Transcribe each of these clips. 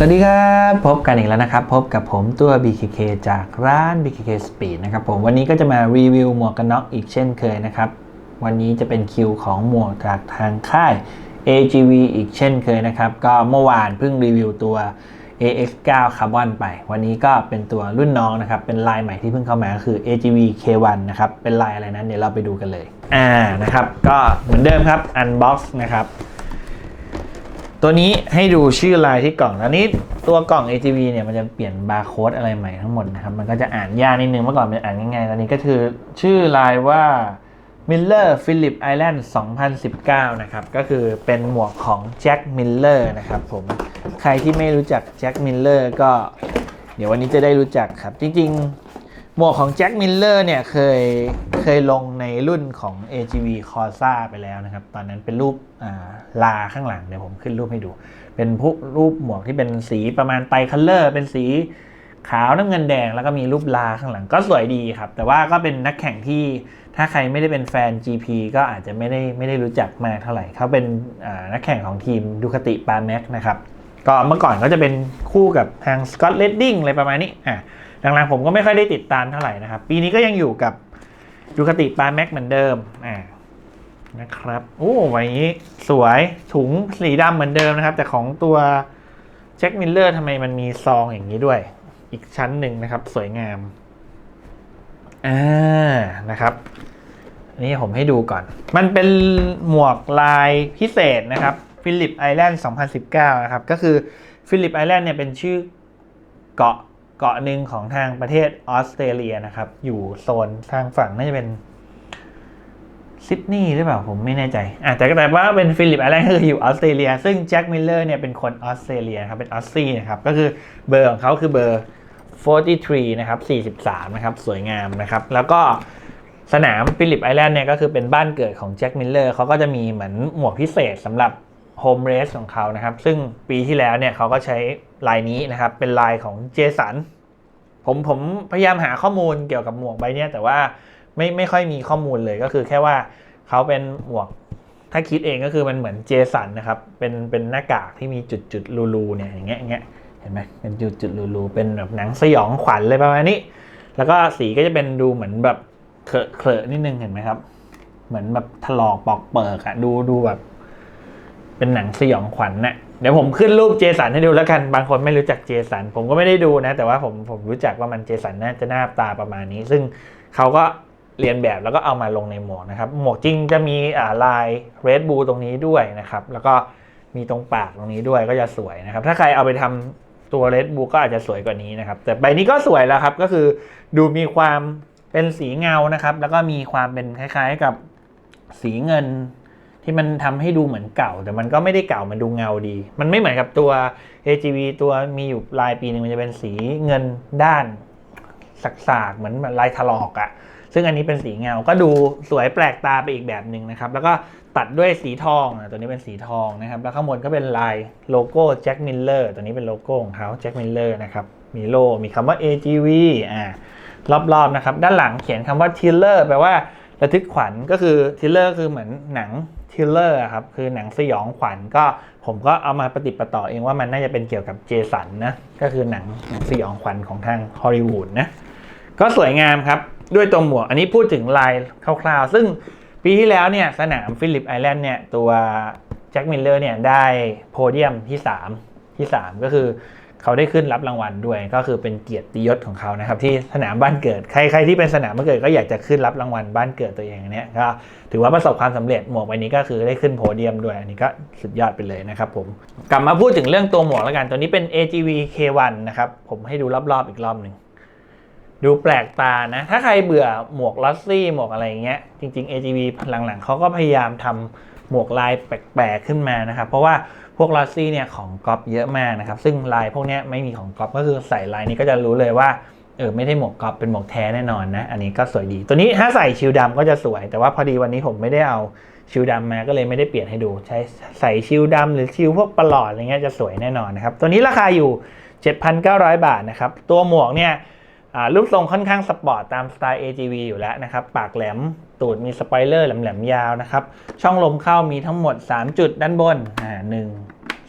สวัสดีครับ พบกันอีกแล้วนะครับ พบกับผมตัว BKK จากร้าน BKK Speed นะครับผมวันนี้ก็จะมารีวิวหมวกกันน็อกอีกเช่นเคยนะครับ วันนี้จะเป็นคิวของหมวกจากทางค่าย AGV อีกเช่นเคยนะครับ ก็เมื่อวานเพิ่งรีวิวตัว AX9 Carbon ไป วันนี้ก็เป็นตัวรุ่นน้องนะครับ เป็นลายใหม่ที่เพิ่งเข้ามาก็คือ AGV K1 นะครับ เป็นลายอะไรนั้นเดี๋ยวเราไปดูกันเลย อ่านะครับ ก็เหมือนเดิมครับ Unbox นะครับ ตัวนี้ให้ดูชื่อลายที่กล่องแล้วนี้ตัวกล่อง AGV เนี่ยมันจะเปลี่ยนบาร์โค้ดอะไรใหม่ทั้งหมดนะครับ มันก็จะอ่านยากนิดนึงเมื่อก่อนมันอ่านง่ายๆตอนนี้ก็คือชื่อลายว่า Miller Philip Island 2019 นะครับ ก็คือเป็นหมวกของ Jack Miller นะครับผม ใครที่ไม่รู้จัก Jack Miller ก็เดี๋ยววันนี้จะได้รู้จักครับ จริงๆ หมวกของ Jack Miller เนี่ยเคยเคยลงในรุ่นของ AGV Corsa ไปแล้วนะครับ ตอนนั้นเป็นรูปาลาข้างหลัง เดี๋ยวผมขึ้นรูปให้ดู เป็นพวกรูปหมวกที่เป็นสีประมาณไตคัลเลอร์เป็นสีขาวน้ำเงินแดง แล้วก็มีรูปลาข้างหลังก็สวยดีครับ แต่ว่าก็เป็นนักแข่งที่ถ้าใครไม่ได้เป็นแฟน GP ก็อาจจะไม่ได้ไม่ได้รู้จักมากเท่าไหร่เขาเป็นนักแข่งของทีมดูคติปาแม็กนะครับก็เมื่อก่อนก็จะเป็นคู่กับทางสกอตเลดดิ้งอะไรประมาณนี้อะ หลังๆผมก็ไม่ค่อยได้ติดตามเท่าไหร่นะครับ ปีนี้ก็ยังอยู่กับดูคติปาแม็กเหมือนเดิมอ่านะครับโอ้วันนี้สวยถุงสีดำเหมือนเดิมนะครับ แต่ของตัวแจ็คมิลเลอร์ทำไมมันมีซองอย่างนี้ด้วย อีกชั้นหนึ่งนะครับ สวยงามอ่านะครับนนี้ผมให้ดูก่อน มันเป็นหมวกลายพิเศษนะครับฟิลิปไอแลนด์ 2019 นะครับ ก็คือฟิลิปไอแลนด์เนี่ยเป็นชื่อเกาะ เกาะหนึ่งของทางประเทศออสเตรเลียนะครับ อยู่โซนทางฝั่งน่าจะเป็นซิดนีย์หรือเปล่าผมไม่แน่ใจอะแต่ก็แต่ว่าเป็นฟิลิปไอแลนด์ก็คืออยู่ออสเตรเลีย ซึ่งแจ็คมิลเลอร์เนี่ยเป็นคนออสเตรเลียครับเป็นออสซี่นะครับก็คือเบอร์ของเขาคือเบอร์ 43 นะครับ 43 นะครับ สวยงามนะครับ แล้วก็สนามฟิลิปไอแลนด์เนี่ยก็คือเป็นบ้านเกิดของแจ็คมิลเลอร์เขาก็จะมีเหมือนหมวกพิเศษสำหรับ โฮมเรสของเขานะครับ ซึ่งปีที่แล้วเนี่ยเขาก็ใช้ลายนี้นะครับ เป็นลายของเจสันผมผมพยายามหาข้อมูลเกี่ยวกับหมวกใบเนี้ยแต่ว่าไม่ไม่ค่อยมีข้อมูลเลยก็คือแค่ว่าเขาเป็นหมวกถ้าคิดเองก็คือมันเหมือนเจสันนะครับ เป็นเป็นหน้ากากที่มีจุดจุดรูรูเนี่ยอย่างเงี้ยอย่างเงี้ยเห็นไหมเป็นจุดจุดรูรูเป็นแบบหนังสยองขวัญเลยประมาณนี้ แล้วก็สีก็จะเป็นดูเหมือนแบบเคลอะเคลอะนิดนึงเห็นไหมครับ เหมือนแบบถลอกปอกเปิกอะดูดูแบบ เป็นหนังสยองขวัญนะ่ะเดี๋ยวผมขึ้นรูปเจสันให้ดูแล้วกันบางคนไม่รู้จักเจสันผมก็ไม่ได้ดูนะ แต่ว่าผมผมรู้จักว่ามันเจสันน่าจะหน้าตาประมาณนี้ ซึ่งเขาก็เรียนแบบแล้วก็เอามาลงในหมวกนะครับหมวกจริงจะมีลายเรดบูตรงนี้ด้วยนะครับ แล้วก็มีตรงปากตรงนี้ด้วยก็จะสวยนะครับ ถ้าใครเอาไปทำตัวเรดบูก็อาจจะสวยกว่านี้นะครับ แต่ใบนี้ก็สวยแล้วครับก็คือดูมีความเป็นสีเงานะครับ แล้วก็มีความเป็นคล้ายๆกับสีเงิน ที่มันทำให้ดูเหมือนเก่า แต่มันก็ไม่ได้เก่ามันดูเงาดี มันไม่เหมือนกับตัว AGV ตัวมีอยู่ลายปีหนึ่งมันจะเป็นสีเงินด้านสากๆเหมือนลายถลอกอะ่ะซึ่งอันนี้เป็นสีเงา ก็ดูสวยแปลกตาไปอีกแบบหนึ่งนะครับ แล้วก็ตัดด้วยสีทองอะตัวนี้เป็นสีทองนะครับ แล้วข้างบนก็เป็นลายโลโก้แจ็คมิลเลอร์ ตัวนี้เป็นโลโก้ของเขาแจ็คมิลเลอร์นะครับ มีโล มีคำว่า AGV อ่ารอบๆนะครับ ด้านหลังเขียนคำว่า Tiller แปลว่า ระทึกขวัญก็คือ Tiller คือเหมือนหนัง Tiller อะครับคือหนังสยองขวัญก็ผมก็เอามาปฏิประต่อเองว่ามันน่าจะเป็นเกี่ยวกับเจสันนะก็คือหนังหนังสยองขวัญของทางฮอลลีวูดนะก็สวยงามครับด้วยตัวหมวกอันนี้พูดถึงลายคร่าวๆ ซึ่งปีที่แล้วเนี่ยสนามฟิลิปไอแลนด์เนี่ยตัวแจ็คมิลเลอร์เนี่ยได้โพเดียมที่ 3 ที่ 3 ก็คือ เขาได้ขึ้นรับรางวัลด้วย ก็คือเป็นเกียรติยศของเขานะครับ ที่สนามบ้านเกิด ใครใครที่เป็นสนามบ้านเกิดก็อยากจะขึ้นรับรางวัลบ้านเกิดตัวเองอันเนี้ยก็ถือว่าประสบความสำเร็จหมวกใบนี้ก็คือได้ขึ้นโพเดียมด้วยอันนี้ก็สุดยอดไปเลยนะครับผมกลับมาพูดถึงเรื่องตัวหมวกแล้วกันตัวนี้เป็น AGV K1 นะครับผมให้ดูรอบๆอีกรอบหนึ่งดูแปลกตานะ ถ้าใครเบื่อหมวกลอสซี่หมวกอะไรอย่างเงี้ย จริง ๆ AGV หลังๆเขาก็พยายามทำหมวกลายแปลกๆขึ้นมานะครับ เพราะว่า พวกลอสซี่เนี่ยของก๊อปเยอะมากนะครับ ซึ่งลายพวกนี้ไม่มีของก๊อปก็คือใส่ลายนี้ก็จะรู้เลยว่าเออไม่ได้หมวกก๊อปเป็นหมวกแท้แน่นอนนะ อันนี้ก็สวยดี ตัวนี้ถ้าใส่ชิลดำก็จะสวย แต่ว่าพอดีวันนี้ผมไม่ได้เอาชิลดำมาก็เลยไม่ได้เปลี่ยนให้ดู ใช้ใส่ชิลดำหรือชิลพวกปลอดอะไรเงี้ยจะสวยแน่นอนนะครับ ตัวนี้ราคาอยู่ 7,900 บาทนะครับ ตัวหมวกเนี่ย รูปทรงค่อนข้างสปอร์ตตามสไตล์ AGV อยู่แล้วนะครับ ปากแหลม ตูดมีสปอยเลอร์แหลมๆยาวนะครับ ช่องลมเข้ามีทั้งหมด 3 จุดด้านบนอ่าหนึ่ง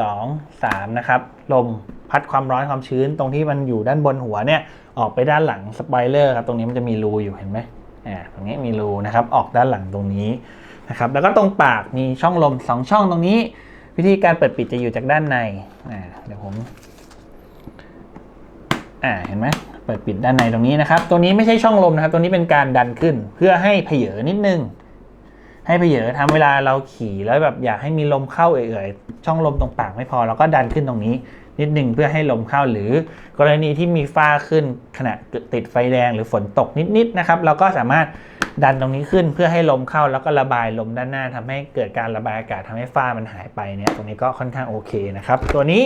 สองสามนะครับ ลมพัดความร้อนความชื้นตรงที่มันอยู่ด้านบนหัวเนี่ย ออกไปด้านหลังสปอยเลอร์ครับตรงนี้มันจะมีรูอยู่เห็นไหมอ่าตรงนี้มีรูนะครับออกด้านหลังตรงนี้นะครับแล้วก็ตรงปากมีช่องลมสองช่องตรงนี้ วิธีการเปิดปิดจะอยู่จากด้านในอ่าเดี๋ยวผม อ่าเห็นไหมเปิดปิดด้านในตรงนี้นะครับ ตัวนี้ไม่ใช่ช่องลมนะครับ ตัวนี้เป็นการดันขึ้น เพื่อให้เพเยอนิดนึง ให้เพเยอทำเวลาเราขี่แล้วแบบอยากให้มีลมเข้าเอื่อยๆช่องลมตรงปากไม่พอเราก็ดันขึ้นตรงนี้ นิดหนึ่งเพื่อให้ลมเข้าหรือกรณีที่มีฝ้าขึ้นขณะติดไฟแดงหรือฝนตกนิดๆนะครับ เราก็สามารถ ดันตรงนี้ขึ้นเพื่อให้ลมเข้าแล้วก็ระบายลมด้านหน้าทำให้เกิดการระบายอากาศทำให้ฝ้ามันหายไปเนี่ยตรงนี้ก็ค่อนข้างโอเคนะครับ ตัวนี้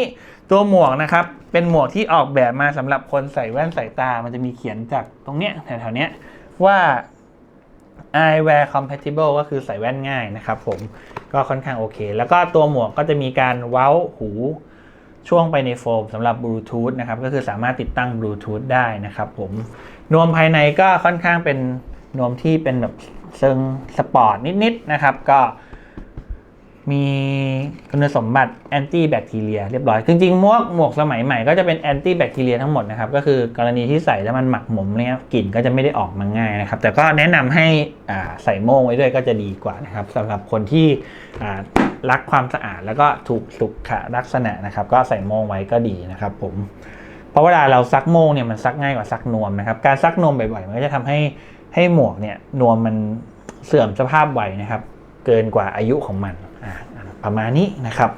ตัวหมวกนะครับเป็นหมวกที่ออกแบบมาสำหรับคนใส่แว่นสายตา มันจะมีเขียนจากตรงเนี้ยแถวๆเนี้ยว่า eyewear compatible ก็คือใส่แว่นง่ายนะครับผมก็ค่อนข้างโอเค แล้วก็ตัวหมวกก็จะมีการเว้าหูช่วงไปในโฟมสำหรับบลูทูธนะครับก็คือสามารถติดตั้งบลูทูธได้นะครับผมนวมภายในก็ค่อนข้างเป็น นวมที่เป็นแบบเชิงสปอร์ตนิดๆนะครับ ก็มีคุณสมบัติแอนตี้แบคทีเรียเรียบร้อย จริงๆหมวกหมวกสมัยใหม่ก็จะเป็นแอนตี้แบคทีเรียทั้งหมดนะครับ ก็คือกรณีที่ใส่แล้วมันหมักหมมเนี่ยกลิ่นก็จะไม่ได้ออกมาง่ายนะครับ แต่ก็แนะนำให้ใส่โม่งไว้ด้วยก็จะดีกว่านะครับสำหรับคนที่รักความสะอาดแล้วก็ถูกสุขลักษณะนะครับ ก็ใส่โม่งไว้ก็ดีนะครับ ผม เพราะเวลาเราซักโม่งเนี่ยมันซักง่ายกว่าซักนวมนะครับ การซักนวมบ่อยๆมันก็จะทำให้ ให้หมวกเนี่ยนวมมันเสื่อมสภาพไวนะครับ เกินกว่าอายุของมันประมาณนี้นะครับ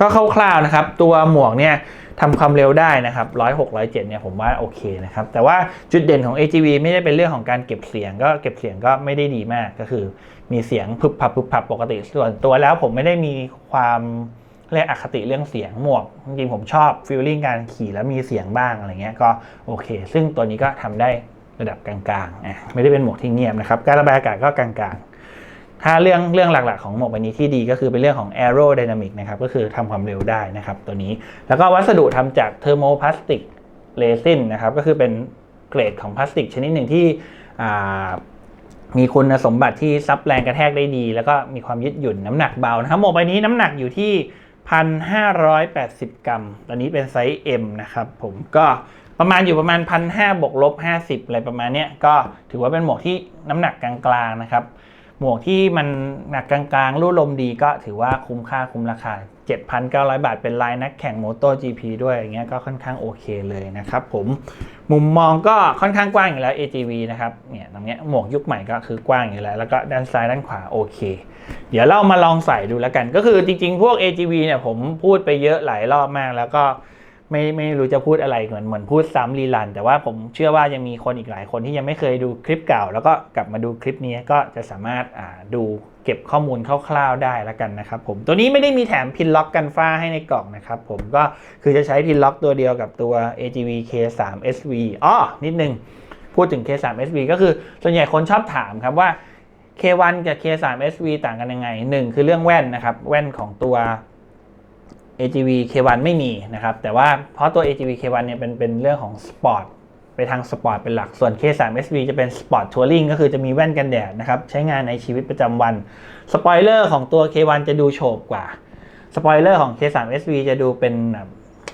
ก็คร่าวๆนะครับ ตัวหมวกเนี่ยทำความเร็วได้นะครับร้อยหกร้อยเจ็ดเนี่ยผมว่าโอเคนะครับ แต่ว่าจุดเด่นของ AGV ไม่ได้เป็นเรื่องของการเก็บเสียง ก็เก็บเสียงก็ไม่ได้ดีมากก็คือ มีเสียงพึบพับพึบพับปกติส่วนตัวแล้วผมไม่ได้มีความเรียกอคติเรื่องเสียงหมวกจริงผมชอบฟีลลิ่งการขี่แล้วมีเสียงบ้างอะไรเงี้ยก็โอเค ซึ่งตัวนี้ก็ทำได้ ระดับกลางๆ ไม่ได้เป็นหมวกที่เงียบนะครับ การระบายอากาศก็กลางๆ ถ้าเรื่องเรื่องหลักๆ ของหมวกใบนี้ที่ดีก็คือเป็นเรื่องของ aerodynamic นะครับ ก็คือทำความเร็วได้นะครับตัวนี้ แล้วก็วัสดุทำจากเทอร์โมพลาสติกเรซินนะครับ ก็คือเป็นเกรดของพลาสติกชนิดหนึ่งที่มีคุณสมบัติที่ซับแรงกระแทกได้ดี แล้วก็มีความยืดหยุ่นน้ำหนักเบานะครับหมวกใบนี้น้ำหนักอยู่ที่ 1,580 กรัม ตอนนี้เป็นไซส์ M นะครับ ผมก็ ประมาณอยู่ประมาณ1,500บวกลบ50อะไรประมาณเนี้ยก็ถือว่าเป็นหมวกที่น้ำหนักกลางๆนะครับ หมวกที่มันหนักกลางๆ รูดลมดีก็ถือว่าคุ้มค่าคุ้มราคา 7,900 บาทเป็นลายนักแข่ง Moto GP ด้วยอย่างเงี้ยก็ค่อนข้างโอเคเลยนะครับผมมุมมองก็ค่อนข้างกว้างอยู่แล้ว AGV นะครับเนี่ยตรงเนี้ยหมวกยุคใหม่ก็คือกว้างอยู่แล้ว แล้วก็ด้านซ้ายด้านขวาโอเค เดี๋ยวเรามาลองใส่ดูแล้วกัน ก็คือจริงๆ พวก AGV เนี่ยผมพูดไปเยอะหลายรอบมากแล้วก็ ไม่ไม่รู้จะพูดอะไรเหมือนเหมือนพูดซ้ำรีลัน แต่ว่าผมเชื่อว่ายังมีคนอีกหลายคนที่ยังไม่เคยดูคลิปเก่า แล้วก็กลับมาดูคลิปนี้ก็จะสามารถอ่าดูเก็บข้อมูลคร่าวๆได้แล้วกันนะครับผมตัวนี้ไม่ได้มีแถมพินล็อกกันฟ้าให้ในกล่องนะครับผมก็คือจะใช้พินล็อกตัวเดียวกับตัว AGV K3 SV อ๋อนิดนึง พูดถึง K3 SV ก็คือส่วนใหญ่คนชอบถามครับว่า K1 กับ K3 SV ต่างกันยังไงหนึ่งคือเรื่องแว่นนะครับแว่นของตัว AGV K1 ไม่มีนะครับ แต่ว่าเพราะตัว AGV K1 เนี่ยเป็นเป็นเรื่องของสปอร์ตไปทางสปอร์ตเป็นหลัก ส่วน K3 SV จะเป็นสปอร์ตทัวริงก็คือจะมีแว่นกันแดดนะครับ ใช้งานในชีวิตประจำวัน สปอยเลอร์ของตัว K1 จะดูโฉบกว่า สปอยเลอร์ของ K3 SV จะดูเป็น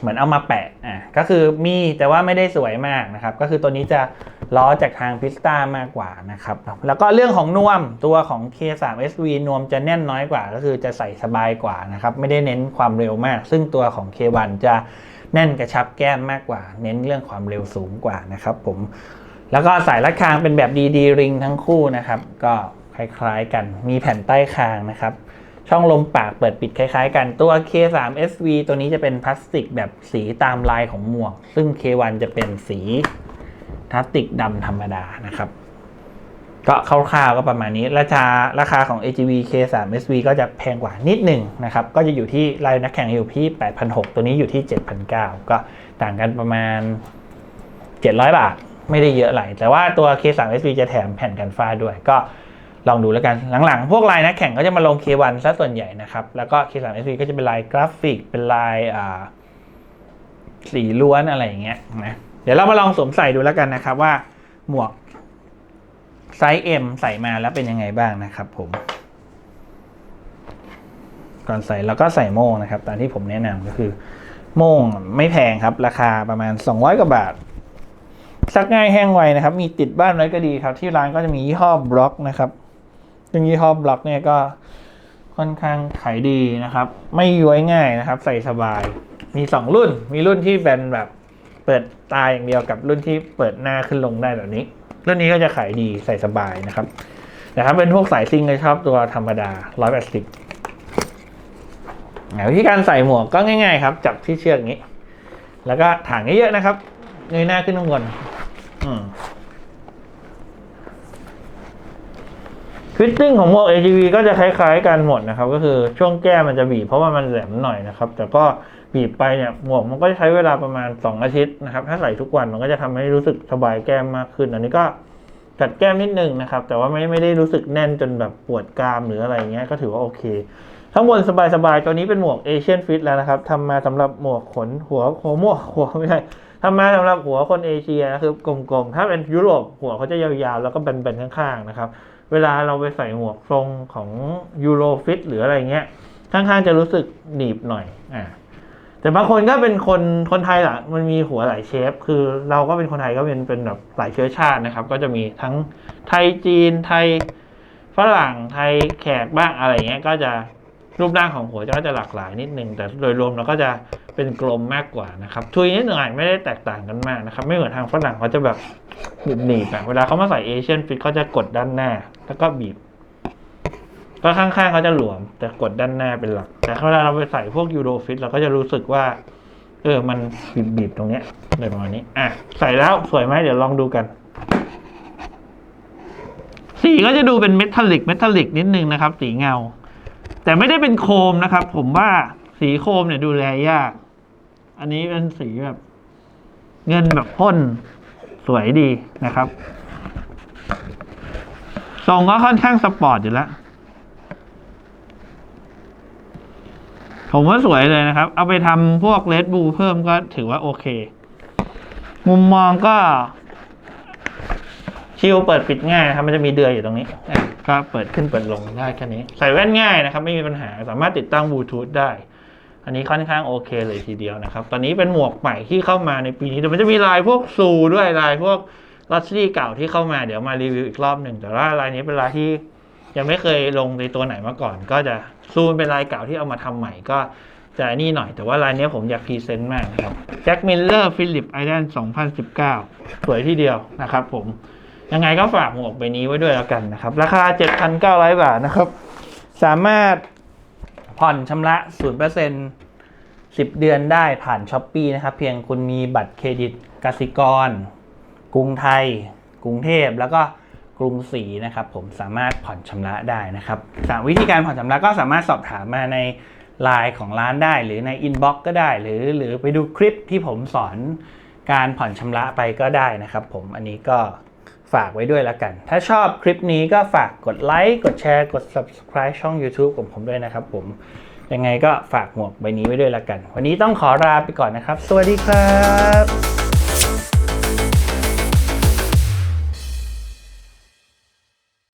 เหมือนเอามาแปะอะก็คือมีแต่ว่าไม่ได้สวยมากนะครับ ก็คือตัวนี้จะล้อจากทางพิสตามากกว่านะครับ แล้วก็เรื่องของนวมตัวของ K3 SV นวมจะแน่นน้อยกว่า ก็คือจะใส่สบายกว่านะครับ ไม่ได้เน้นความเร็วมาก ซึ่งตัวของ K1 จะแน่นกระชับแก้มมากกว่า เน้นเรื่องความเร็วสูงกว่านะครับผมแล้วก็สายรัดคางเป็นแบบดีดีริงทั้งคู่นะครับ ก็คล้ายๆกันมีแผ่นใต้คางนะครับช่องลมปากเปิดปิดคล้ายๆ กันตัว K3 SV ตัวนี้จะเป็นพลาสติกแบบสีตามลายของหมวก ซึ่ง K1 จะเป็นสี พลาสติกดำธรรมดานะครับ ก็คร่าวๆก็ประมาณนี้ ราคาราคาของ AGV K3 SV ก็จะแพงกว่านิดหนึ่งนะครับ ก็จะอยู่ที่ลายนักแข่งอยู่ที่ 8,600 ตัวนี้อยู่ที่ 7,900 ก็ต่างกันประมาณ 700 บาท ไม่ได้เยอะไหลแต่ว่าตัว K3 SV จะแถมแผ่นกันฟ้าด้วยก็ลองดูแล้วกัน หลังๆ พวกลายนักแข่งก็จะมาลง K1 ซะส่วนใหญ่นะครับ แล้วก็ K3 SV ก็จะเป็นลายกราฟิก เป็นลายสีล้วนอะไรอย่างเงี้ยนะ เดี๋ยวเรามาลองสวมใส่ดูแล้วกันนะครับว่าหมวกไซส์ M ใส่มาแล้วเป็นยังไงบ้างนะครับผม ก่อนใส่แล้วก็ใส่โม่งนะครับ ตามที่ผมแนะนำก็คือ โม่งไม่แพงครับ ราคาประมาณ 200 กว่าบาท ซักง่ายแห้งไวนะครับ มีติดบ้านไว้ก็ดีครับ ที่ร้านก็จะมียี่ห้อบล็อกนะครับซึ่งยี่ห้อบล็อกเนี่ยก็ค่อนข้างขายดีนะครับ ไม่ย้วยง่ายนะครับ ใส่สบาย มีสองรุ่น มีรุ่นที่เป็นแบบ เปิดตาอย่างเดียวกับรุ่นที่เปิดหน้าขึ้นลงได้แบบนี้ รุ่นนี้ก็จะขายดีใส่สบายนะครับแต่ถ้าเป็นพวกสายซิงก็ชอบตัวธรรมดา180วิธีการใส่หมวกก็ง่าย ๆ ครับ จับที่เชือกนี้ แล้วก็ถางเยอะๆนะครับเงยหน้าขึ้นข้างบนอืม ฟิตติ้งของหมวก AGV ก็จะคล้ายๆกันหมดนะครับ ก็คือช่วงแก้มมันจะบีบเพราะว่ามันแหลมหน่อยนะครับ แต่ก็บีบไปเนี่ยหมวกมันก็ใช้เวลาประมาณ 2 อาทิตย์นะครับ ถ้าใส่ทุกวันมันก็จะทำให้รู้สึกสบายแก้มมากขึ้น อันนี้ก็กัดแก้มนิดนึงนะครับ แต่ว่าไม่ไม่ได้รู้สึกแน่นจนแบบปวดกรามหรืออะไรเงี้ยก็ถือว่าโอเคข้างบนสบายๆ ตัวนี้เป็นหมวกเอเชียนฟิตแล้วนะครับทำมาสำหรับหมวกขนหัวหัวหมวกหัวไม่ใช่ทำมาสำหรับหัวคนเอเชียนะคือกลมๆ ถ้าเป็นยุโรปหัวเขาจะยาวๆ แล้วก็แบนๆข้างๆ นะครับ เวลาเราไปใส่หมวกทรงของยูโรฟิตหรืออะไรเงี้ยข้างๆจะรู้สึกหนีบหน่อยอ่าแต่บางคนก็เป็นคนคนไทยล่ะมันมีหัวหลายเชฟ คือเราก็เป็นคนไทยก็เป็นเป็นแบบหลายเชื้อชาตินะครับ ก็จะมีทั้งไทยจีนไทยฝรั่งไทยแขกบ้างอะไรเงี้ย ก็จะรูปร่างของหัวก็จะหลากหลายนิดนึง แต่โดยรวมเราก็จะ เป็นกลมมากกว่านะครับทุยนิดหน่อยไม่ได้แตกต่างกันมากนะครับ ไม่เหมือนทางฝรั่งเขาจะแบบหนีบแบบเวลาเขามาใส่เอเชียนฟิตเขาจะกดด้านหน้า แล้วก็บีบก็ข้างๆเขาจะหลวม แต่กดด้านหน้าเป็นหลัก แต่เวลาเราไปใส่พวกยูโรฟิตเราก็จะรู้สึกว่า เออมันบีบๆตรงเนี้ยเลยประมาณนี้อะใส่แล้วสวยไหมเดี๋ยวลองดูกันสีก็จะดูเป็นเมทัลลิกเมทัลลิกนิดนึงนะครับ สีเงา แต่ไม่ได้เป็นโครมนะครับ ผมว่าสีโครมเนี่ยดูแลยาก อันนี้เป็นสีแบบ เงินแบบพ่นสวยดีนะครับ ทรงก็ค่อนข้างสปอร์ตอยู่แล้ว ผมว่าสวยเลยนะครับ เอาไปทำพวกเลดบูเพิ่มก็ถือว่าโอเค มุมมองก็ ชิลเปิดปิดง่ายนะครับ มันจะมีเดือยอยู่ตรงนี้อะก็เปิดขึ้นเปิดลงได้แค่นี้ ใส่แว่นง่ายนะครับ ไม่มีปัญหา สามารถติดตั้งบลูทูธได้ อันนี้ค่อนข้างโอเคเลยทีเดียวนะครับ ตอนนี้เป็นหมวกใหม่ที่เข้ามาในปีนี้แต่มันจะมีลายพวกซูด้วยลายพวกลอตซี่เก่าที่เข้ามาเดี๋ยวมารีวิวอีกรอบหนึ่งแต่ว่าลายนี้เป็นลายที่ยังไม่เคยลงในตัวไหนมาก่อน ก็จะซูนเป็นลายเก่าที่เอามาทำใหม่ก็จะนี่หน่อยแต่ว่าลายนี้ผมอยากพรีเซนต์มากนะครับแจ็คมิลเลอร์ฟิลิปไอแลนด์2019 สวยที่เดียวนะครับผมยังไงก็ฝากหมวกใบนี้ไว้ด้วยแล้วกันนะครับ ราคา 7,900 บาทนะครับ สามารถ ผ่อนชำระ0% 10 เดือนได้ผ่านช้อปปีนะครับ เพียงคุณมีบัตรเครดิตกสิกร กรุงไทย กรุงเทพแล้วก็กรุงศรีนะครับ ผมสามารถผ่อนชำระได้นะครับสามวิธีการผ่อนชำระก็สามารถสอบถามมาในไลน์ของร้านได้ หรือในอินบ็อกก็ได้ หรือหรือไปดูคลิปที่ผมสอนการผ่อนชำระไปก็ได้นะครับ ผมอันนี้ก็ ฝากไว้ด้วยแล้วกัน ถ้าชอบคลิปนี้ก็ฝากกดไลค์กดแชร์กด subscribe ช่อง YouTube ของผมด้วยนะครับผมยังไงก็ฝากหมวกใบนี้ไว้ด้วยละกัน วันนี้ต้องขอลาไปก่อนนะครับ สวัสดีครับ